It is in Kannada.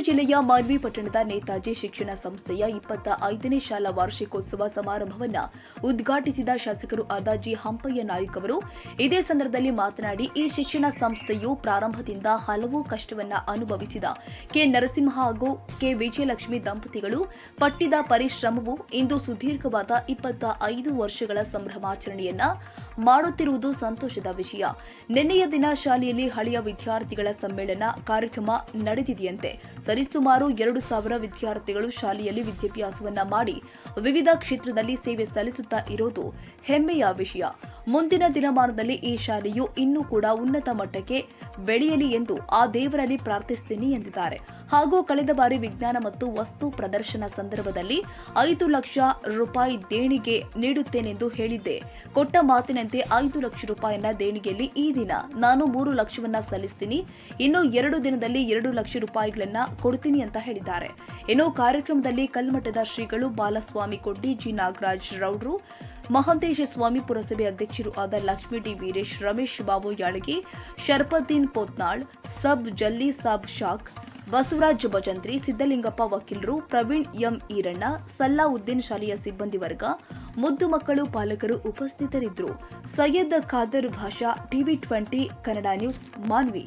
ಜಿಲ್ಲೆಯ ಮಾನ್ವಿ ಪಟ್ಟಣದ ನೇತಾಜಿ ಶಿಕ್ಷಣ ಸಂಸ್ಥೆಯ ಇಪ್ಪತ್ತ ಐದನೇ ಶಾಲಾ ವಾರ್ಷಿಕೋತ್ಸವ ಸಮಾರಂಭವನ್ನು ಉದ್ಘಾಟಿಸಿದ ಶಾಸಕರು ಆದ ಹಂಪಯ್ಯ ನಾಯಕ್ ಅವರು. ಇದೇ ಸಂದರ್ಭದಲ್ಲಿ ಮಾತನಾಡಿ, ಈ ಶಿಕ್ಷಣ ಸಂಸ್ಥೆಯು ಪ್ರಾರಂಭದಿಂದ ಹಲವು ಕಷ್ಟವನ್ನ ಅನುಭವಿಸಿದ ಕೆ ನರಸಿಂಹ ಹಾಗೂ ಕೆ ವಿಜಯಲಕ್ಷ್ಮಿ ದಂಪತಿಗಳು. ಪಟ್ಟಿದ ಪರಿಶ್ರಮವು ಇಂದು ಸುದೀರ್ಘವಾದ ಇಪ್ಪತ್ತ ಐದು ವರ್ಷಗಳ ಸಂಭ್ರಮಾಚರಣೆಯನ್ನ ಮಾಡುತ್ತಿರುವುದು ಸಂತೋಷದ ವಿಷಯ. ನಿನ್ನೆಯ ದಿನ ಶಾಲೆಯಲ್ಲಿ ಹಳೆಯ ವಿದ್ಯಾರ್ಥಿಗಳ ಸಮ್ಮೇಳನ ಕಾರ್ಯಕ್ರಮ ನಡೆದಿದೆಯಂತೆ. ಸರಿಸುಮಾರು ಎರಡು ಸಾವಿರ ವಿದ್ಯಾರ್ಥಿಗಳು ಶಾಲೆಯಲ್ಲಿ ವಿದ್ಯಾಭ್ಯಾಸವನ್ನ ಮಾಡಿ ವಿವಿಧ ಕ್ಷೇತ್ರದಲ್ಲಿ ಸೇವೆ ಸಲ್ಲಿಸುತ್ತಾ ಇರೋದು ಹೆಮ್ಮೆಯ ವಿಷಯ. ಮುಂದಿನ ದಿನಮಾನದಲ್ಲಿ ಈ ಶಾಲೆಯು ಇನ್ನೂ ಕೂಡ ಉನ್ನತ ಮಟ್ಟಕ್ಕೆ ಬೆಳೆಯಲಿ ಎಂದು ಆ ದೇವರಲ್ಲಿ ಪ್ರಾರ್ಥಿಸುತ್ತೇನೆ ಎಂದಿದ್ದಾರೆ. ಹಾಗೂ ಕಳೆದ ಬಾರಿ ವಿಜ್ಞಾನ ಮತ್ತು ವಸ್ತು ಪ್ರದರ್ಶನ ಸಂದರ್ಭದಲ್ಲಿ ಐದು ಲಕ್ಷ ರೂಪಾಯಿ ದೇಣಿಗೆ ನೀಡುತ್ತೇನೆಂದು ಹೇಳಿದ್ದೆ. ಕೊಟ್ಟ ಮಾತಿನಂತೆ ಐದು ಲಕ್ಷ ರೂಪಾಯಿನ ದೇಣಿಗೆಯಲ್ಲಿ ಈ ದಿನ ನಾನು ಮೂರು ಲಕ್ಷವನ್ನ ಸಲ್ಲಿಸ್ತೀನಿ. ಇನ್ನು ಎರಡು ದಿನದಲ್ಲಿ ಎರಡು ಲಕ್ಷ ರೂಪಾಯಿಗಳನ್ನ ಕೊಡ್ತೀನಿ ಅಂತ ಹೇಳಿದ್ದಾರೆ. ಇನ್ನು ಕಾರ್ಯಕ್ರಮದಲ್ಲಿ ಕಲ್ಮಠದ ಶ್ರೀಗಳು ಬಾಲಸ್ವಾಮಿ ಕೊಡ್ಡಿ ಜಿ. ನಾಗರಾಜ್ ರೌಡ್ರು ಮಹಾಂತೇಶ ಸ್ವಾಮಿ ಪುರಸಭೆ ಅಧ್ಯಕ್ಷರು ಆದ ಲಕ್ಷ್ಮೀ ಡಿ. ವೀರೇಶ್, ರಮೇಶ್ ಬಾಬು ಯಾಳಗಿ, ಶರ್ಪದ್ದೀನ್ ಪೋತ್ನಾಳ್, ಸಬ್ ಜಲ್ಲಿ ಸಾಬ್ ಶಾಖ್, ಬಸವರಾಜ್ ಭಜಂತ್ರಿ, ಸಿದ್ದಲಿಂಗಪ್ಪ ವಕೀಲರು, ಪ್ರವೀಣ್ ಎಂ. ಈರಣ್ಣ ಸಲ್ಲಾವುದ್ದೀನ್ ಶಾಲೆಯ ಸಿಬ್ಬಂದಿ ವರ್ಗ, ಮುದ್ದು ಮಕ್ಕಳು ಪಾಲಕರು ಉಪಸ್ಥಿತರಿದ್ದರು. Syed Khader Basha, TV twenty, Kannada news, Manvi.